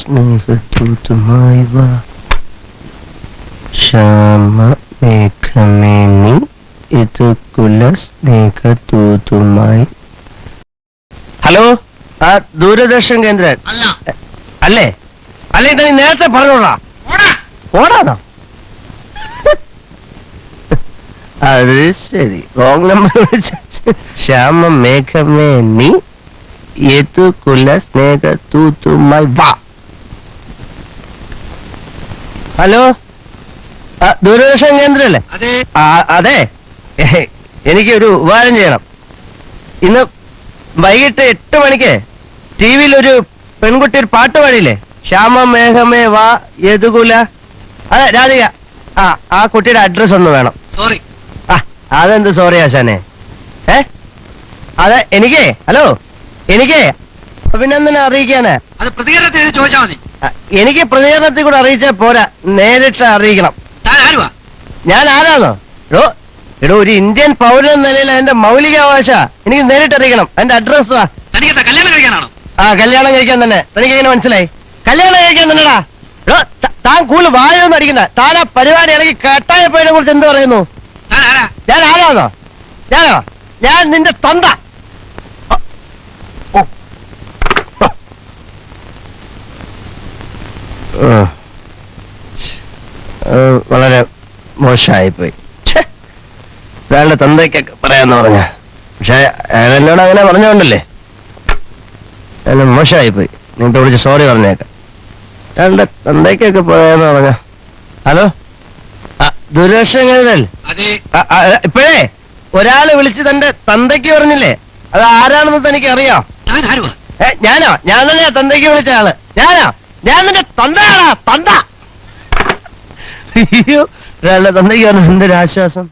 സ്നേഹത്തൂത്തുമായി വാ ശ്യാമ മേഘമേനി ഇത് കുല സ്നേഹത്തൂത്തുമായി ഹലോ ആ ദൂരദർശൻ കേന്ദ്രൻ. അല്ല. അല്ലേ? നീ നേരത്തെ പറഞ്ഞോടാ ഓടാ. ഓടാന്നോ അത് ശരി. റോങ് നമ്പർ ശ്യാമ മേഘമേ നീ ഏതു കുല സ്നേഹ തൂത്തുമായി വാ. ഹലോ? ദൂരദർശൻ കേന്ദ്രല്ലേ? അതെ. അതെ. എനിക്ക് ഒരു ഉപകാരം ചെയ്യണം. ഇന്ന് വൈകിട്ട് എട്ട് മണിക്ക് ടി വിയിൽ ഒരു പെൺകുട്ടി ഒരു പാട്ട് പാടിയില്ലേ? ശ്യാമ മേഘമേ വാ യദുകുല അതെ രാധിക. ആ ആ കുട്ടിയുടെ അഡ്രസ് ഒന്ന് വേണം. സോറി. അതെന്ത് സോറി ആശാനെ? ഏ? അതെ എനിക്കേ ഹലോ? എനിക്കേ അഭിനന്ദനെ അറിയിക്കാന്. അത് പ്രതികരണത്തിൽ എഴുതി ചോദിച്ചാൽ മതി. എനിക്ക് പ്രതികരണത്തിൽ കൂടെ അറിയിച്ചാൽ പോരാ. നേരിട്ട് അറിയിക്കണം. താൻ ആരുവാ? ഞാൻ ആരാന്നോ? എടോ എടോ ഒരു ഇന്ത്യൻ പൗരൻ എന്ന നിലയിൽ മൗലിക മൗലികാവകാശ എനിക്ക് നേരിട്ട് അറിയിക്കണം. എന്റെ അഡ്രസ് തനിക്കെന്താ കല്യാണം കഴിക്കാനാണോ? ആ കല്യാണം കഴിക്കാൻ തന്നെ. തനിക്ക് എങ്ങനെ മനസ്സിലായി? കല്യാണം കഴിക്കാൻ തന്നെടാ. എടോ, ത- താൻ കൂടുതൽ വായൊന്നും അടിക്കണ്ട. താൻ ആ പരിപാടി ഇറങ്ങി കെട്ടായപ്പോയതിനെ കുറിച്ച് എന്ത് പറയുന്നു? ഞാൻ ആരാണോ ഞാനോ? ഞാൻ നിന്റെ തൊണ്ട വളരെ മോശമായിപ്പോയി. അയാളുടെ തന്തയ്ക്കൊക്കെ പറയാന്ന് പറഞ്ഞ. പക്ഷെ അയാൾ എന്നോട് അങ്ങനെ പറഞ്ഞോണ്ടല്ലേ? അയാൾ മോശമായിപ്പോയി. നിന്റെ വിളിച്ച് സോറി പറഞ്ഞേക്കാം. അയാളുടെ തന്തയ്ക്കൊക്കെ പറയാന്ന് പറഞ്ഞ. ഹലോ? ദുരക്ഷം കരുതൽ അതെ ഇപ്പോഴേ ഒരാൾ വിളിച്ച് തന്റെ തന്തയ്ക്ക് പറഞ്ഞില്ലേ? അത് ആരാണെന്ന് തനിക്ക് അറിയാം ഞാൻ ആരുവാ ഏ ഞാനോ? ഞാൻ തന്നെയാ തന്തയ്ക്ക് വിളിച്ച ആൾ. ഞാനോ? ഞാൻ നിന്റെ തന്തയാണോ തന്ത. അയ്യോ ഒരാളുടെ തന്തയ്ക്ക് പറഞ്ഞു എന്തൊരു ആശ്വാസം.